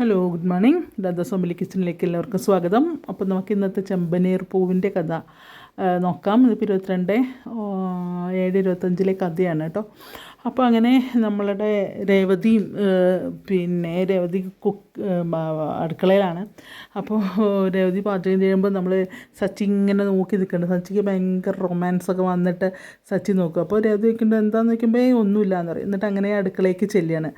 Hello good morning Radha Somali കിച്ചണിലേക്ക് എല്ലാവർക്കും സ്വാഗതം. അപ്പോൾ നമുക്ക് ഇന്നത്തെ ചെമ്പനീർ പൂവിന്റെ കഥ നോക്കാം. ഇതിപ്പോൾ ഇരുപത്തിരണ്ട് ഏഴ് ഇരുപത്തഞ്ചിലെ കഥയാണ് കേട്ടോ. അപ്പോൾ അങ്ങനെ നമ്മളുടെ രേവതിയും പിന്നെ രേവതി കുക്ക് അടുക്കളയിലാണ്. അപ്പോൾ രേവതി പാചകം ചെയ്യുമ്പോൾ നമ്മൾ സച്ചി ഇങ്ങനെ നോക്കി നിൽക്കുന്നുണ്ട് സച്ചിക്ക് ഭയങ്കര റൊമാൻസ് ഒക്കെ വന്നിട്ട് സച്ചി നോക്കും. അപ്പോൾ രേവതി നോക്കുമ്പോൾ എന്താണെന്ന് നോക്കുമ്പോൾ ഒന്നുമില്ല എന്ന് പറയും. എന്നിട്ട് അങ്ങനെ അടുക്കളയ്ക്ക് ചെല്ലുകയാണ്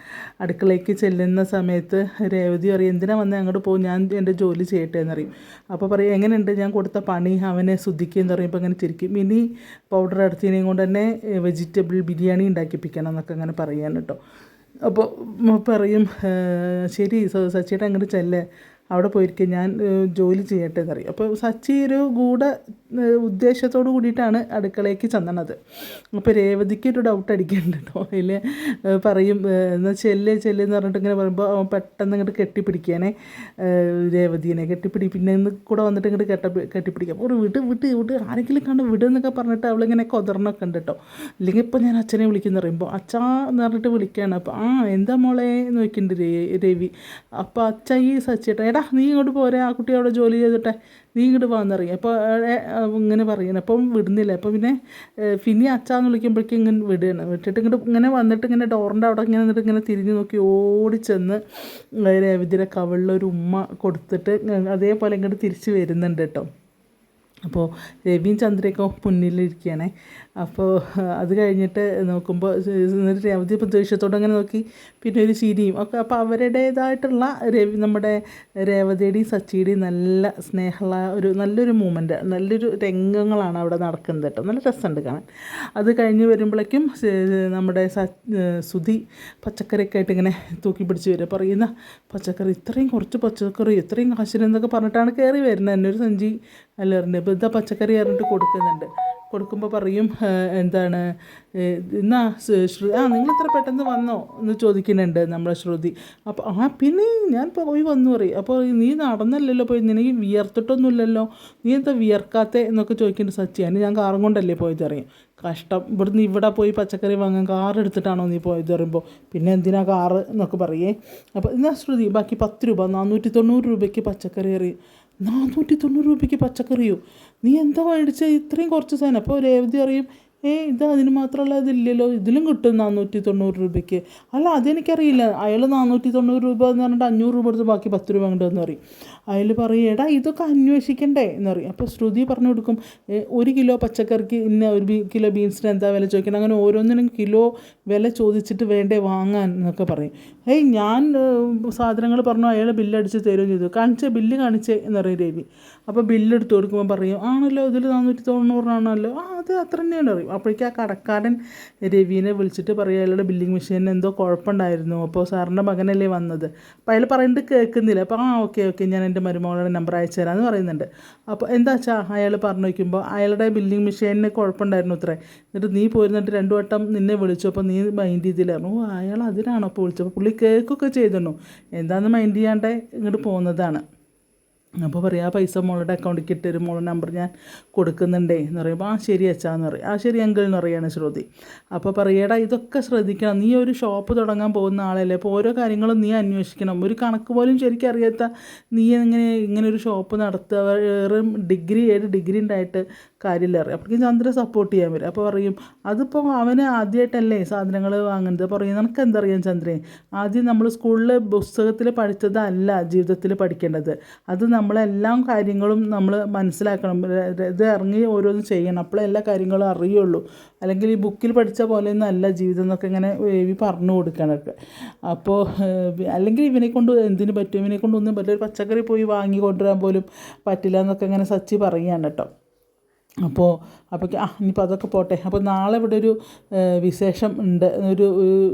അടുക്കളയ്ക്ക് ചെല്ലുന്ന സമയത്ത് രേവതി പറയും എന്തിനാ വന്ന്? അങ്ങോട്ട് പോകും ഞാൻ എന്റെ ജോലി ചെയ്യട്ടെ എന്നറിയും അപ്പോൾ പറയും എങ്ങനെയുണ്ട്? ഞാൻ കൊടുത്ത പണി അവനെ ശുദ്ധിക്കുക എന്ന് പറയുമ്പോൾ അങ്ങനെ ചിരിക്കും. ഇനി പൗഡർ അടുത്തതിനെയും കൊണ്ട് തന്നെ വെജിറ്റബിൾ ബിരിയാണി ഉണ്ടാക്കിപ്പിക്കണം എന്നൊക്കെ അങ്ങനെ പറയാൻ കേട്ടോ. അപ്പോൾ പറയും ശരി സച്ചിയുടെ അങ്ങോട്ട് ചെല്ലേ. അവിടെ പോയിരിക്കും. ഞാൻ ജോലി ചെയ്യട്ടെ എന്നറിയും അപ്പോൾ സച്ചി ഒരു ഗൂഢ ഉദ്ദേശത്തോട് കൂടിയിട്ടാണ് അടുക്കളയ്ക്ക് ചെന്നണത്. അപ്പോൾ രേവതിക്ക് ഒരു ഡൗട്ട് അടിക്കുന്നുണ്ട് അതിൽ പറയും എന്നാൽ ചെല്ല് ചെല്ല് എന്ന് പറഞ്ഞിട്ട് ഇങ്ങനെ പറയുമ്പോൾ അവൻ പെട്ടെന്ന് ഇങ്ങോട്ട് കെട്ടിപ്പിടിക്കുകയാണേ ഏഹ് രേവതിനെ കെട്ടിപ്പിടി പിന്നെ ഇന്ന് കൂടെ വന്നിട്ട് ഇങ്ങോട്ട് കെട്ട കെട്ടിപ്പിടിക്കാം. ഒരു വിട് വിട്ട് വിട്ട് ആരെങ്കിലും കണ്ട് വിട് എന്നൊക്കെ പറഞ്ഞിട്ട് അവളിങ്ങനെ കൊതറിനൊക്കെ ഉണ്ട് കേട്ടോ. ഇല്ലെങ്കിൽ ഇപ്പോൾ ഞാൻ അച്ഛനെ വിളിക്കുന്ന പറയുമ്പോൾ അച്ഛാ എന്ന് പറഞ്ഞിട്ട് വിളിക്കുകയാണ്. അപ്പോൾ ആ എന്താ മോളെ? രേ- രവി. അപ്പോൾ അച്ഛ ഈ സച്ചിട്ട് നീ ഇങ്ങോട്ട് പോരെ ആ കുട്ടി അവിടെ ജോലി ചെയ്തിട്ടെ. നീ ഇങ്ങോട്ട് വന്നറിയാം അപ്പോൾ ഇങ്ങനെ പറയുന്നത് അപ്പം വിടുന്നില്ല. അപ്പോൾ പിന്നെ ഫിനി പിന്നെ അച്ഛാന്ന് വിളിക്കുമ്പോഴേക്കും ഇങ്ങനെ വിടുകയാണ് വിട്ടിട്ട് ഇങ്ങോട്ട് ഇങ്ങനെ വന്നിട്ട് ഇങ്ങനെ ഡോറിന്റെ അവിടെ ഇങ്ങനെ നിന്നിട്ട് ഇങ്ങനെ തിരിഞ്ഞ് നോക്കി ഓടി ചെന്ന് രവിതിയുടെ കവളിലൊരു ഉമ്മ കൊടുത്തിട്ട് അതേപോലെ ഇങ്ങോട്ട് തിരിച്ച് വരുന്നുണ്ട് കേട്ടോ. അപ്പോൾ രവിയും ചന്ദ്രയൊക്കെ മുന്നിലിരിക്കുകയാണേ അപ്പോൾ അത് കഴിഞ്ഞിട്ട് നോക്കുമ്പോൾ എന്നിട്ട് രവതി ഇപ്പം ദേഷ്യത്തോടെ അങ്ങനെ നോക്കി. പിന്നെ ഒരു ചിരിയും. ഒക്കെ അപ്പോൾ അവരുടേതായിട്ടുള്ള രവി നമ്മുടെ രേവതിയുടെയും സച്ചിയുടെയും നല്ല സ്നേഹമുള്ള ഒരു നല്ലൊരു മൂമെന്റ് നല്ലൊരു രംഗങ്ങളാണ് അവിടെ നടക്കുന്നത് കേട്ടോ. നല്ല രസമുണ്ട് കാണാൻ. അത് കഴിഞ്ഞ് വരുമ്പോഴേക്കും നമ്മുടെ സ സുധി പച്ചക്കറിയൊക്കെ ആയിട്ട് ഇങ്ങനെ തൂക്കി പിടിച്ച് വരിക പറയുന്ന പച്ചക്കറി ഇത്രയും കുറച്ച് പച്ചക്കറി ഇത്രയും കാശിനെന്നൊക്കെ പറഞ്ഞിട്ടാണ് കയറി വരുന്നത്. എന്നെ ഒരു സഞ്ചി അല്ലറിന്റെ ഇപ്പോൾ ഇതാ പച്ചക്കറി അറിഞ്ഞിട്ട് കൊടുക്കുന്നുണ്ട്. കൊടുക്കുമ്പോൾ പറയും എന്താണ്? എന്നാ ആ നിങ്ങൾ ഇത്ര പെട്ടെന്ന് വന്നോ? എന്ന് ചോദിക്കുന്നുണ്ട് നമ്മളെ ശ്രുതി. അപ്പോൾ ആ പിന്നെ ഞാൻ പോയി വന്നു പറയും. അപ്പോൾ നീ നടന്നല്ലല്ലോ പോയി നിനക്ക് വിയർത്തിട്ടൊന്നുമില്ലല്ലോ? നീ എന്താ വിയർക്കാത്ത? എന്നൊക്കെ ചോദിക്കുന്നുണ്ട് സച്ചി. അതിന് ഞാൻ കാറും കൊണ്ടല്ലേ പോയത്? അറിയും കഷ്ടം. ഇവിടുന്ന് ഇവിടെ പോയി പച്ചക്കറി വാങ്ങാൻ കാർ എടുത്തിട്ടാണോ നീ പോയത്? പറയുമ്പോൾ പിന്നെ എന്തിനാ കാറ്? എന്നൊക്കെ പറയേ. അപ്പോൾ എന്നാ ശ്രുതി ബാക്കി പത്ത് രൂപ നാനൂറ്റി തൊണ്ണൂറ് രൂപയ്ക്ക് പച്ചക്കറി അറിയും നാനൂറ്റി തൊണ്ണൂറ് രൂപയ്ക്ക് പച്ചക്കറിയോ? നീ എന്താ മേടിച്ചത് ഇത്രയും കുറച്ച് സാധനം. അപ്പോൾ രേവതി അറിയും ഏ ഇത് അതിന് മാത്രമല്ല ഇതില്ലല്ലോ. ഇതിലും കിട്ടും നാനൂറ്റി തൊണ്ണൂറ് രൂപയ്ക്ക്. അല്ല അതെനിക്കറിയില്ല. അയാൾ നാനൂറ്റി തൊണ്ണൂറ് രൂപ എന്ന് പറഞ്ഞിട്ട് അഞ്ഞൂറ് രൂപ എടുത്ത് ബാക്കി പത്ത് രൂപ ഉണ്ടെന്ന് പറയും. അയാൾ പറയും എടാ ഇതൊക്കെ അന്വേഷിക്കണ്ടേ? എന്ന് പറയും. അപ്പോൾ ശ്രുതി പറഞ്ഞു കൊടുക്കും "ഏ, ഒരു കിലോ പച്ചക്കറിക്ക് ഇന്ന ഒരു കിലോ ബീൻസിന് എന്താ വില? ചോദിക്കണം. അങ്ങനെ ഓരോന്നിനും കിലോ വില ചോദിച്ചിട്ട് വേണ്ടേ വാങ്ങാൻ എന്നൊക്കെ പറയും. ഏയ് ഞാൻ സാധനങ്ങൾ പറഞ്ഞു അയാൾ ബില്ലടിച്ച് തരുകയും ചെയ്തു. കാണിച്ചേ ബില്ല് കാണിച്ചേ എന്ന് പറയും രവി. അപ്പോൾ ബില്ലെടുത്ത് കൊടുക്കുമ്പോൾ പറയും ആണല്ലോ ഇതിൽ നാനൂറ്റി തൊണ്ണൂറിനാണല്ലോ ആ അത് അത്ര തന്നെയാണ്. അറിയും അപ്പോഴേക്കും ആ കടക്കാരൻ രവീനെ വിളിച്ചിട്ട് പറയും അയാളുടെ ബില്ലിംഗ് മെഷീനിന് എന്തോ കുഴപ്പമുണ്ടായിരുന്നു. അപ്പോൾ സാറിന്റെ മകനല്ലേ വന്നത്? അപ്പോൾ അയാൾ പറയുന്നത് കേൾക്കുന്നില്ല. അപ്പോൾ ആ ഓക്കെ ഓക്കെ ഞാൻ എന്റെ മരുമകളുടെ നമ്പർ അയച്ചു തരാമെന്ന് പറയുന്നുണ്ട്. അപ്പോൾ എന്താ വെച്ചാൽ അയാൾ പറഞ്ഞു വയ്ക്കുമ്പോൾ അയാളുടെ ബില്ലിംഗ് മെഷീനിന് കുഴപ്പമുണ്ടായിരുന്നു അത്രേ. എന്നിട്ട് നീ പോയിരുന്നിട്ട് രണ്ടു വട്ടം നിന്നെ വിളിച്ചു. അപ്പോൾ നീ മൈൻഡ് ചെയ്തില്ലായിരുന്നു ഓ അയാൾ അതിനാണോ അപ്പോൾ വിളിച്ചത്? അപ്പോൾ പുള്ളി കേൾക്കൊക്കെ ചെയ്തിരുന്നു. എന്താണെന്ന് മൈൻഡ് ചെയ്യാണ്ട് ഇങ്ങോട്ട് പോകുന്നതാണ്. അപ്പോൾ പറയും ആ പൈസ മോളുടെ അക്കൗണ്ടിലേക്ക് ഇട്ടൊരു മോളുടെ നമ്പർ ഞാൻ കൊടുക്കുന്നുണ്ടേ എന്ന് പറയുമ്പോൾ ആ ശരി അച്ഛാന്ന് പറയും. ആ ശരി അങ്കിൾ എന്ന് പറയുകയാണ് ശ്രുതി. അപ്പോൾ പറയടാ ഇതൊക്കെ ശ്രദ്ധിക്കണം നീ ഒരു ഷോപ്പ് തുടങ്ങാൻ പോകുന്ന ആളല്ലേ അപ്പോൾ ഓരോ കാര്യങ്ങളും നീ അന്വേഷിക്കണം. ഒരു കണക്ക് പോലും ശരിക്കും അറിയാത്ത നീ എങ്ങനെ ഇങ്ങനെ ഒരു ഷോപ്പ് നടത്തുക വെറും ഡിഗ്രി ഏത് ഡിഗ്രി ഉണ്ടായിട്ട് കാര്യമില്ല അറിയാം. അപ്പോഴേക്കും ചന്ദ്ര സപ്പോർട്ട് ചെയ്യാൻ വരും. അപ്പോൾ പറയും അതിപ്പോൾ അവന് ആദ്യമായിട്ടല്ലേ സാധനങ്ങൾ വാങ്ങുന്നത്? അപ്പോൾ പറയും നിനക്ക് എന്തറിയാം ചന്ദ്രൻ ആദ്യം നമ്മൾ സ്കൂളിൽ പുസ്തകത്തിൽ പഠിച്ചതല്ല ജീവിതത്തിൽ പഠിക്കേണ്ടത്. അത് നമ്മളെല്ലാ കാര്യങ്ങളും നമ്മൾ മനസ്സിലാക്കണം. ഇത് ഇറങ്ങി ഓരോന്നും ചെയ്യണം. അപ്പോഴേ എല്ലാ കാര്യങ്ങളും അറിയുള്ളൂ. അല്ലെങ്കിൽ ഈ ബുക്കിൽ പഠിച്ച പോലെയൊന്നും അല്ല ജീവിതം എന്നൊക്കെ ഇങ്ങനെ എഴുതി പറഞ്ഞു കൊടുക്കാനൊക്കെ അപ്പോൾ അല്ലെങ്കിൽ ഇവനെ കൊണ്ട് എന്തിനു പറ്റും? ഇവനെ കൊണ്ട് ഒന്നും പറ്റില്ല. ഒരു പച്ചക്കറി പോയി വാങ്ങി കൊണ്ടുവരാൻ പോലും പറ്റില്ല എന്നൊക്കെ ഇങ്ങനെ സച്ചി പറയുകയാണ് കേട്ടോ. അപ്പോൾ അപ്പോൾ ആ ഇനിയിപ്പോൾ അതൊക്കെ പോട്ടെ. അപ്പോൾ നാളെ ഇവിടെ ഒരു വിശേഷം ഉണ്ട് ഒരു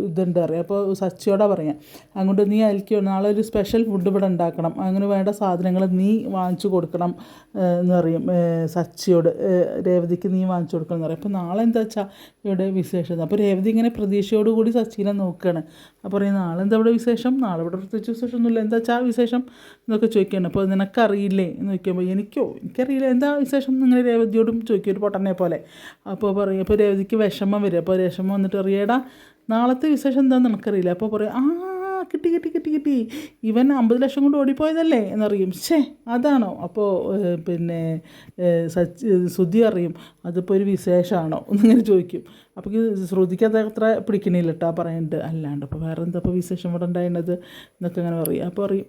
ഇതുണ്ട് അറിയാം. അപ്പോൾ സച്ചിയോടാ പറയാം അങ്ങോട്ട് നീ അയൽക്കോ നാളെ ഒരു സ്പെഷ്യൽ ഫുഡ് ഇവിടെ ഉണ്ടാക്കണം. അങ്ങനെ വേണ്ട സാധനങ്ങൾ നീ വാങ്ങിച്ചു കൊടുക്കണം എന്ന് പറയും സച്ചിയോട്. രേവതിക്ക് നീ വാങ്ങിച്ചു കൊടുക്കണം എന്ന് പറയും. അപ്പോൾ നാളെ എന്താ വെച്ചാൽ ഇവിടെ വിശേഷം അപ്പോൾ രേവതി ഇങ്ങനെ പ്രതീക്ഷയോട് കൂടി സച്ചിനെ നോക്കുകയാണ് അപ്പോൾ പറയും നാളെ എന്താ ഇവിടെ വിശേഷം? നാളെ ഇവിടെ പ്രത്യേകിച്ച് വിശേഷമൊന്നുമില്ല. എന്താ വെച്ചാൽ വിശേഷം? എന്നൊക്കെ ചോദിക്കുകയാണ്. അപ്പോൾ നിനക്കറിയില്ലേ എന്ന് ചോദിക്കുമ്പോൾ എനിക്കോ? എനിക്കറിയില്ല. എന്താ വിശേഷം? നിങ്ങൾ രേവതിയോടും ചോദിക്കും ഒരു പൊട്ടനെ പോലെ. അപ്പോൾ പറയും അപ്പോൾ രേവതിക്ക് വിഷമം വരും. അപ്പോൾ വിഷമം വന്നിട്ട് അറിയേടാ നാളത്തെ വിശേഷം എന്താണെന്ന് നിനക്കറിയില്ല? അപ്പോൾ പറയും ആ കിട്ടി കിട്ടി കിട്ടി കിട്ടി. ഇവൻ അമ്പത് ലക്ഷം കൊണ്ട് ഓടിപ്പോയതല്ലേ? എന്നറിയും ഷേ അതാണോ? അപ്പോൾ പിന്നെ സച്ച് ശ്രുതി അറിയും അതിപ്പോൾ ഒരു വിശേഷമാണോ എന്നിങ്ങനെ ചോദിക്കും. അപ്പോൾ ശ്രുതിക്ക് അത് അത്ര പിടിക്കണില്ല കേട്ടോ പറയുന്നുണ്ട് അല്ലാണ്ട് അപ്പോൾ വേറെ എന്താ ഇപ്പോൾ വിശേഷം ഇവിടെ ഉണ്ടായിരുന്നത്? എന്നൊക്കെ അങ്ങനെ പറയും. അപ്പോൾ പറയും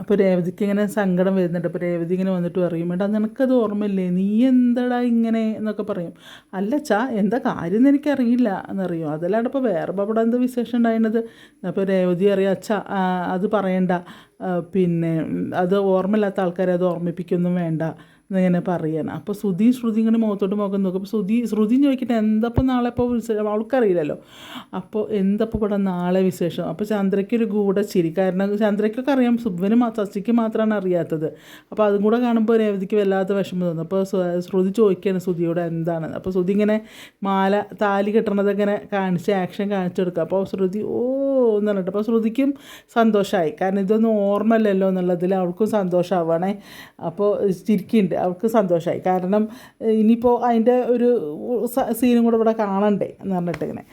അപ്പോൾ രേവതിക്ക് ഇങ്ങനെ സങ്കടം വരുന്നുണ്ട്. അപ്പോൾ രേവതി ഇങ്ങനെ വന്നിട്ട് പറയും എടാ നിനക്കത് ഓർമ്മയില്ലേ? നീ എന്താടാ ഇങ്ങനെ? എന്നൊക്കെ പറയും. അല്ല ചാ എന്താ കാര്യം എന്ന് എനിക്കറിയില്ല എന്നറിയും. അതല്ലാണ്ട് ഇപ്പോൾ വേറെ അവിടെ എന്താ വിശേഷം ഉണ്ടായിരുന്നത്? അപ്പോൾ രേവതി അറിയാം അച്ഛാ അത് പറയണ്ട. പിന്നെ അത് ഓർമ്മയില്ലാത്ത ആൾക്കാരെ അത് ഓർമ്മിപ്പിക്കൊന്നും വേണ്ട. എന്നിങ്ങനെ പറയാണ്. അപ്പോൾ ശ്രുതി ശ്രുതി ഇങ്ങനെ മുഖത്തോട്ട് മുഖം നോക്കും. അപ്പോൾ ശ്രുതി ശ്രുതി ചോദിക്കട്ടെ എന്തപ്പോൾ നാളെ ഇപ്പോൾ വിശേഷം അവൾക്കറിയില്ലല്ലോ. അപ്പോൾ എന്തപ്പോൾ ഇവിടെ നാളെ വിശേഷം? അപ്പോൾ ചന്ദ്രയ്ക്ക് ഒരു ചിരി. കാരണം ചന്ദ്രയ്ക്കൊക്കെ അറിയാം സുബ്ബന് ശശിക്ക് മാത്രമാണ് അറിയാത്തത്. അപ്പോൾ അതും കൂടെ കാണുമ്പോൾ രേവതിക്ക് വല്ലാത്ത വിഷമം തോന്നും. അപ്പോൾ ശ്രുതി ചോദിക്കുകയാണ് ശ്രുതിയോട് എന്താണ് അപ്പോൾ ശ്രുതി ഇങ്ങനെ മാല താലി കെട്ടണതൊക്കെ ഇങ്ങനെ കാണിച്ച് ആക്ഷൻ കാണിച്ചു കൊടുക്കുക അപ്പോൾ ശ്രുതി ഓ പറഞ്ഞിട്ട്. അപ്പോൾ ശ്രുതിക്കും സന്തോഷമായി കാരണം ഇതൊന്നും ഓർമ്മയില്ലല്ലോ എന്നുള്ളതിൽ അവൾക്കും സന്തോഷമാവണേ അപ്പോൾ ചിരിക്കുന്നുണ്ട്. അവൾക്ക് സന്തോഷമായി കാരണം ഇനിയിപ്പോൾ അതിന്റെ ഒരു സീനും കൂടെ ഇവിടെ കാണണ്ടേ എന്ന് പറഞ്ഞിട്ട് ഇങ്ങനെ.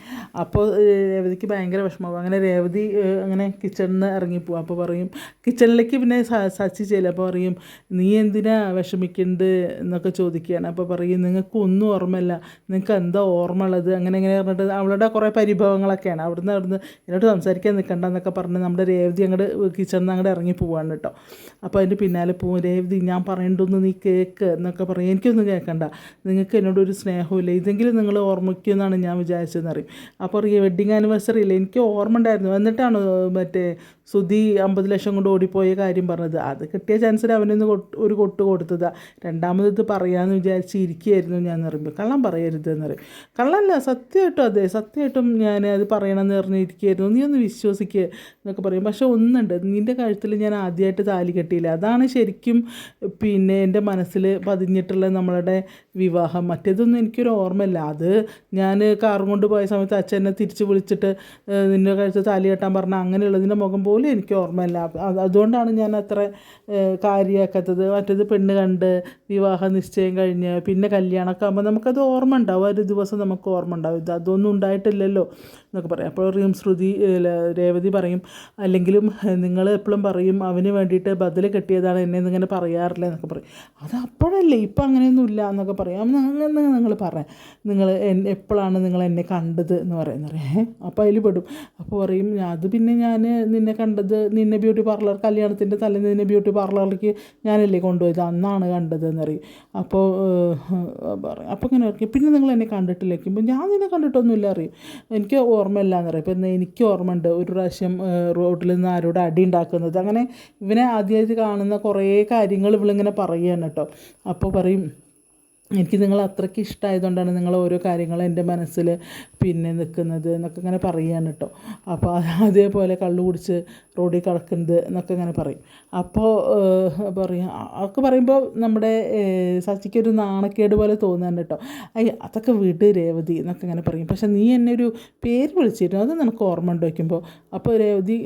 അപ്പോൾ രേവതിക്ക് ഭയങ്കര വിഷമമാകും അങ്ങനെ രേവതി അങ്ങനെ കിച്ചണിൽ നിന്ന് ഇറങ്ങിപ്പോവും. അപ്പോൾ പറയും കിച്ചണിലേക്ക് പിന്നെ സച്ചി ചെയ്യില്ല അപ്പോൾ പറയും നീ എന്തിനാ വിഷമിക്കുന്നുണ്ട് എന്നൊക്കെ ചോദിക്കുകയാണ്. അപ്പോൾ പറയും നിങ്ങൾക്ക് ഒന്നും ഓർമ്മയില്ല. നിങ്ങൾക്ക് എന്താ ഓർമ്മ ഉള്ളത് അങ്ങനെ ഇങ്ങനെ പറഞ്ഞിട്ട് അവളുടെ കുറേ പരിഭവങ്ങളൊക്കെയാണ്. അവിടുന്ന് അവിടുന്ന് എന്നോട് സംസാരിക്കാൻ നിൽക്കണ്ട എന്നൊക്കെ പറഞ്ഞ് നമ്മുടെ രേവതി അങ്ങോട്ട് കിച്ചണിൽ നിന്ന് അങ്ങോട്ട് ഇറങ്ങി പോവാണ് കേട്ടോ. അപ്പോൾ അതിന്റെ പിന്നാലെ പോവും രേവതി ഞാൻ പറയണ്ടൊന്ന് നീ കേക്ക് എന്നൊക്കെ പറയും. എനിക്കൊന്നും കേൾക്കണ്ട. നിങ്ങൾക്ക് എന്നോട് ഒരു സ്നേഹമില്ല ഇതെങ്കിലും നിങ്ങൾ ഓർമ്മിക്കുമെന്നാണ് ഞാൻ വിചാരിച്ചതെന്ന് അറിയും അപ്പോൾ അറിയാം വെഡിങ് ആനിവേഴ്സറി ഇല്ല? എനിക്ക് ഓർമ്മ ഉണ്ടായിരുന്നു. എന്നിട്ടാണ് മറ്റേ സുധി അമ്പത് ലക്ഷം കൊണ്ട് ഓടിപ്പോയ കാര്യം പറഞ്ഞത്. അത് കിട്ടിയ ചാൻസിൽ അവനൊന്ന് ഒരു കൊട്ട് കൊടുത്തതാ. രണ്ടാമത് പറയാമെന്ന് വിചാരിച്ച് ഇരിക്കുകയായിരുന്നു ഞാൻ പറയുമ്പോൾ കള്ളം പറയരുത് എന്ന് പറയും. കള്ളല്ല സത്യമായിട്ടും അതെ സത്യമായിട്ടും ഞാൻ അത് പറയണമെന്ന് പറഞ്ഞിരിക്കുകയായിരുന്നു നീ ഒന്ന് വിശ്വസിക്കുക എന്നൊക്കെ പറയും. പക്ഷെ ഒന്നുണ്ട്. നിന്റെ കഴുത്തിൽ ഞാൻ ആദ്യമായിട്ട് താലി കെട്ടിയില്ല. അതാണ് ശരിക്കും പിന്നെ എന്റെ മനസ്സിൽ പതിഞ്ഞിട്ടുള്ള നമ്മളുടെ വിവാഹം. മറ്റേതൊന്നും എനിക്കൊരു ഓർമ്മയില്ല. അത് ഞാൻ കാറും കൊണ്ട് പോയ സമയത്ത് അച്ഛനെ തിരിച്ച് വിളിച്ചിട്ട് നിന്റെ കഴുത്ത് താലി കെട്ടാൻ പറഞ്ഞ അങ്ങനെയുള്ളതിന്റെ മുഖം പോലും എനിക്ക് ഓർമ്മയില്ല. അതുകൊണ്ടാണ് ഞാൻ അത്ര കാര്യമാക്കാത്തത് മറ്റേത് പെണ്ണ് കണ്ട് വിവാഹ നിശ്ചയം കഴിഞ്ഞ് പിന്നെ കല്യാണമൊക്കെ ആകുമ്പോൾ നമുക്കത് ഓർമ്മ ഉണ്ടാവും. ഒരു ദിവസം നമുക്ക് ഓർമ്മ ഉണ്ടാവും. ഇത് അതൊന്നും ഉണ്ടായിട്ടില്ലല്ലോ. എന്നൊക്കെ പറയും. അപ്പോൾ റീം ശ്രുതി രേവതി പറയും അല്ലെങ്കിലും നിങ്ങൾ എപ്പോഴും പറയും അവന് വേണ്ടിയിട്ട് ബദൽ കെട്ടിയതാണ് എന്നെ ഇങ്ങനെ പറയാറില്ല എന്നൊക്കെ പറയും. അത് അപ്പോഴല്ലേ? ഇപ്പം അങ്ങനെയൊന്നും ഇല്ല എന്നൊക്കെ പറയും. അങ്ങനെ നിങ്ങൾ പറയാം നിങ്ങൾ എപ്പോഴാണ് നിങ്ങൾ എന്നെ കണ്ടത്? എന്ന് പറയുന്നത്. അപ്പോൾ അതിൽ പെടും. അപ്പോൾ പറയും അത് പിന്നെ ഞാൻ നിന്നെ കണ്ടത് നിന്നെ ബ്യൂട്ടി പാർലർ കല്യാണത്തിന്റെ തലേന്ന് നിന്നെ ബ്യൂട്ടി പാർലറിലേക്ക് ഞാനല്ലേ കൊണ്ടുപോയത്? അന്നാണ് കണ്ടത് എന്ന് പറയും. അപ്പോൾ പറയും. അപ്പോൾ ഇങ്ങനെ ഓർക്കും പിന്നെ നിങ്ങൾ എന്നെ കണ്ടിട്ടില്ലേക്കുമ്പോൾ ഞാൻ നിന്നെ കണ്ടിട്ടൊന്നുമില്ല അറിയും എനിക്ക് ഓർമ്മയില്ല എന്ന് പറയും ഇപ്പം എനിക്ക് ഓർമ്മയുണ്ട് ഒരു പ്രാവശ്യം റോഡിൽ നിന്ന് ആരോട് അടി ഉണ്ടാക്കുന്നത്. അങ്ങനെ ഇവനെ ആദ്യമായിട്ട് കാണുന്ന കുറേ കാര്യങ്ങൾ ഇവളിങ്ങനെ പറയുകയാണ് കേട്ടോ. അപ്പോൾ പറയും എനിക്ക് നിങ്ങൾ അത്രയ്ക്ക് ഇഷ്ടമായതുകൊണ്ടാണ് നിങ്ങൾ ഓരോ കാര്യങ്ങൾ എന്റെ മനസ്സിൽ പിന്നെ നിൽക്കുന്നത് എന്നൊക്കെ ഇങ്ങനെ പറയുകയാണ് കേട്ടോ. അപ്പോൾ അതേപോലെ കള്ളു കുടിച്ച് റോഡിൽ കിടക്കുന്നത് എന്നൊക്കെ ഇങ്ങനെ പറയും. അപ്പോൾ പറയും അതൊക്കെ പറയുമ്പോൾ നമ്മുടെ ശശിക്കൊരു നാണക്കേട് പോലെ തോന്നുന്നുണ്ട് കേട്ടോ. അയ്യ അതൊക്കെ വിട് രേവതി എന്നൊക്കെ ഇങ്ങനെ പറയും. പക്ഷെ നീ എന്നെ ഒരു പേര് വിളിച്ചിരുന്നു. അത് നിനക്ക് ഓർമ്മ ഉണ്ട് വയ്ക്കുമ്പോൾ അപ്പോൾ രേവതി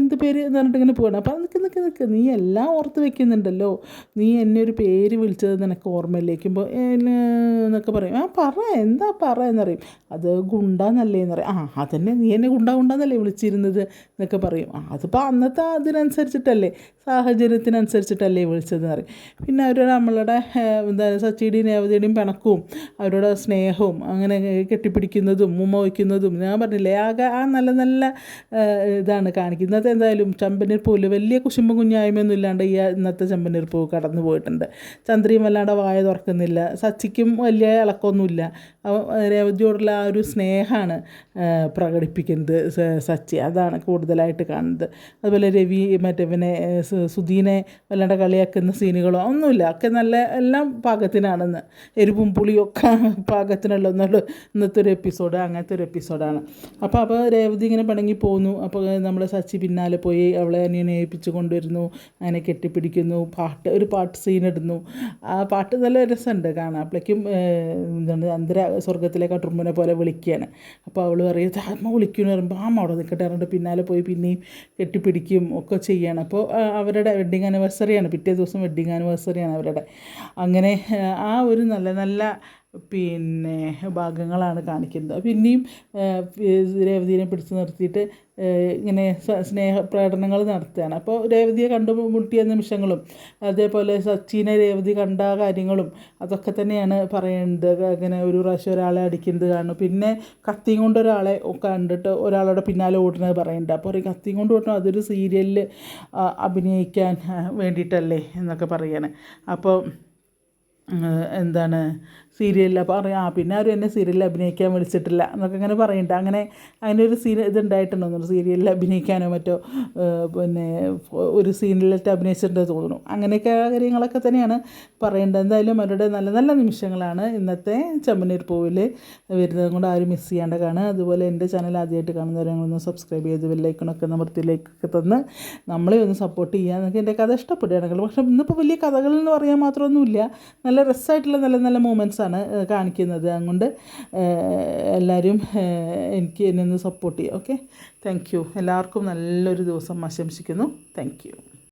എന്ത് പേര് എന്ന് പറഞ്ഞിട്ട് ഇങ്ങനെ പോകണം അപ്പോൾ നിൽക്ക് നിൽക്ക് നിൽക്ക് നീ എല്ലാം ഓർത്ത് വെക്കുന്നുണ്ടല്ലോ. നീ എന്നെ ഒരു പേര് വിളിച്ചത് നിനക്ക് ഓർമ്മയില്ലേക്കുമ്പോൾ എന്നൊക്കെ പറയും. ആ പറ എന്താ പറ എന്നറിയും. അത് ഗുണ്ടാന്നല്ലേ എന്ന് പറയും ആ അതന്നെ നീ എന്നെ ഗുണ്ട ഗുണ്ടാന്നല്ലേ വിളിച്ചിരുന്നത് എന്നൊക്കെ പറയും. ആ അതിപ്പോൾ അന്നത്തെ അതിനനുസരിച്ചിട്ടല്ലേ സാഹചര്യത്തിനനുസരിച്ചിട്ടല്ലേ വിളിച്ചതെന്ന് പറയും. പിന്നെ അവരോട് നമ്മളുടെ എന്താ സച്ചിയുടെയും രേവതിയുടെയും പിണക്കവും അവരുടെ സ്നേഹവും അങ്ങനെ കെട്ടിപ്പിടിക്കുന്നതും ഉമ്മ വയ്ക്കുന്നതും ഞാൻ പറഞ്ഞില്ലേ ആകെ ആ നല്ല നല്ല ഇതാണ് കാണിക്കുന്നത്. എന്തായാലും ചമ്പനീർ പൂവിൽ വലിയ കുശുമ്പും കുഞ്ഞായ്മയൊന്നും ഇല്ലാണ്ട് ഈ ഇന്നത്തെ ചമ്പനീർ പൂവ് കടന്നു പോയിട്ടുണ്ട്. ചന്ദ്രയും വല്ലാണ്ട് വായ തുറക്കുന്നില്ല. സച്ചിക്കും വലിയ ഇളക്കമൊന്നുമില്ല. രേവതിയോടുള്ള ആ ഒരു സ്നേഹമാണ് പ്രകടിപ്പിക്കുന്നത് സച്ചി. അതാണ് കൂടുതലായിട്ട് കാണുന്നത്. അതുപോലെ രവി മറ്റേ പിന്നെ സുധീനെ വല്ലാണ്ട് കളിയാക്കുന്ന സീനുകളോ ഒന്നുമില്ല. ഒക്കെ നല്ല എല്ലാം പാകത്തിനാണെന്ന്. എരിവും പുളിയൊക്കെ പാകത്തിനുള്ള ഒന്നുള്ള ഇന്നത്തെ ഒരു എപ്പിസോഡ് അങ്ങനത്തെ ഒരു എപ്പിസോഡാണ്. അപ്പോൾ അപ്പോൾ രേവതി ഇങ്ങനെ പിണങ്ങി പോകുന്നു അപ്പോൾ നമ്മൾ സച്ചി പിന്നാലെ പോയി അവളെ അനിയനെ ഏൽപ്പിച്ച് കൊണ്ടുവരുന്നു. അതിനെ കെട്ടിപ്പിടിക്കുന്നു. പാട്ട് ഒരു പാട്ട് സീൻ ഇടുന്നു. ആ പാട്ട് നല്ല രസമുണ്ട് കാണാം അപ്പോഴേക്കും എന്താണ് അന്തര സ്വർഗത്തിലേക്ക് അട്ടുറുമ്പിനെ പോലെ വിളിക്കുകയാണ്. അപ്പോൾ അവൾ പറയും ആത്മ വിളിക്കുമെന്ന് പറയുമ്പോൾ ആ അവിടെ നിൽക്കട്ടെ പറഞ്ഞിട്ട് പിന്നാലെ പോയി പിന്നെയും കെട്ടിപ്പിടിക്കും ഒക്കെ ചെയ്യണം. അപ്പോൾ അവരുടെ വെഡ്ഡിങ് ആനിവേഴ്സറിയാണ് പിറ്റേ ദിവസം വെഡ്ഡിങ് ആനിവേഴ്സറിയാണ് അവരുടെ. അങ്ങനെ ആ ഒരു നല്ല നല്ല പിന്നെ ഭാഗങ്ങളാണ് കാണിക്കുന്നത്. പിന്നെയും രേവതിനെ പിടിച്ച് നിർത്തിയിട്ട് ഇങ്ങനെ സ- സ്നേഹ പ്രകടനങ്ങൾ നടത്തുകയാണ്. അപ്പോൾ രേവതിയെ കണ്ടുമുട്ടിയ നിമിഷങ്ങളും അതേപോലെ സച്ചിനെ രേവതി കണ്ട കാര്യങ്ങളും അതൊക്കെ തന്നെയാണ് പറയുന്നത് അങ്ങനെ ഒരു പ്രാവശ്യം ഒരാളെ അടിക്കുന്നത് കാണും പിന്നെ കത്തിയും കൊണ്ട് ഒരാളെ കണ്ടിട്ട് ഒരാളുടെ പിന്നാലെ ഓടുന്നത് പറയുന്നുണ്ട് അപ്പോൾ ഒരു കത്തിയും കൊണ്ട് ഓടണം അതൊരു സീരിയലിൽ അഭിനയിക്കാൻ വേണ്ടിയിട്ടല്ലേ എന്നൊക്കെ പറയാണ്. അപ്പോൾ എന്താണ് സീരിയലിൽ അപ്പോൾ അറിയാം ആ പിന്നെ ആരും എന്നെ സീരിയലിൽ അഭിനയിക്കാൻ വിളിച്ചിട്ടില്ല എന്നൊക്കെ ഇങ്ങനെ പറയുന്നുണ്ട് അങ്ങനെ അങ്ങനെ ഒരു സീൻ ഇതുണ്ടായിട്ടുണ്ടോ. സീരിയലിൽ അഭിനയിക്കാനോ മറ്റോ പിന്നെ ഒരു സീനിലിട്ട് അഭിനയിച്ചിട്ടുണ്ട് തോന്നുന്നു. അങ്ങനെയൊക്കെ കാര്യങ്ങളൊക്കെ തന്നെയാണ് പറയേണ്ടത്. എന്തായാലും അവരുടെ നല്ല നല്ല നിമിഷങ്ങളാണ് ഇന്നത്തെ ചെമ്മനീർ പൂവിൽ വരുന്നത് കൊണ്ട് ആരും മിസ് ചെയ്യാണ്ട് കാണുക. അതുപോലെ എന്റെ ചാനൽ ആദ്യമായിട്ട് കാണുന്നവരൊന്ന് സബ്സ്ക്രൈബ് ചെയ്ത് ബെല്ലൈക്കണൊക്കെ വൃത്തിയിലേക്കൊക്കെ തന്ന് നമ്മളെ ഒന്ന് സപ്പോർട്ട് ചെയ്യുക. എന്നൊക്കെ എന്റെ കഥ ഇഷ്ടപ്പെടുകയാണെങ്കിൽ പക്ഷേ ഇന്നിപ്പോൾ വലിയ കഥകൾ എന്ന് പറയാൻ മാത്രമൊന്നുമില്ല. നല്ല രസമായിട്ടുള്ള നല്ല നല്ല മൂമെന്റ്സ് ആണ് കാണിക്കുന്നത്. അതുകൊണ്ട് എല്ലാവരും എനിക്ക് എന്നെ ഒന്ന് സപ്പോർട്ട് ചെയ്യുക ഓക്കെ താങ്ക് യു എല്ലാവർക്കും നല്ലൊരു ദിവസം ആശംസിക്കുന്നു. Thank you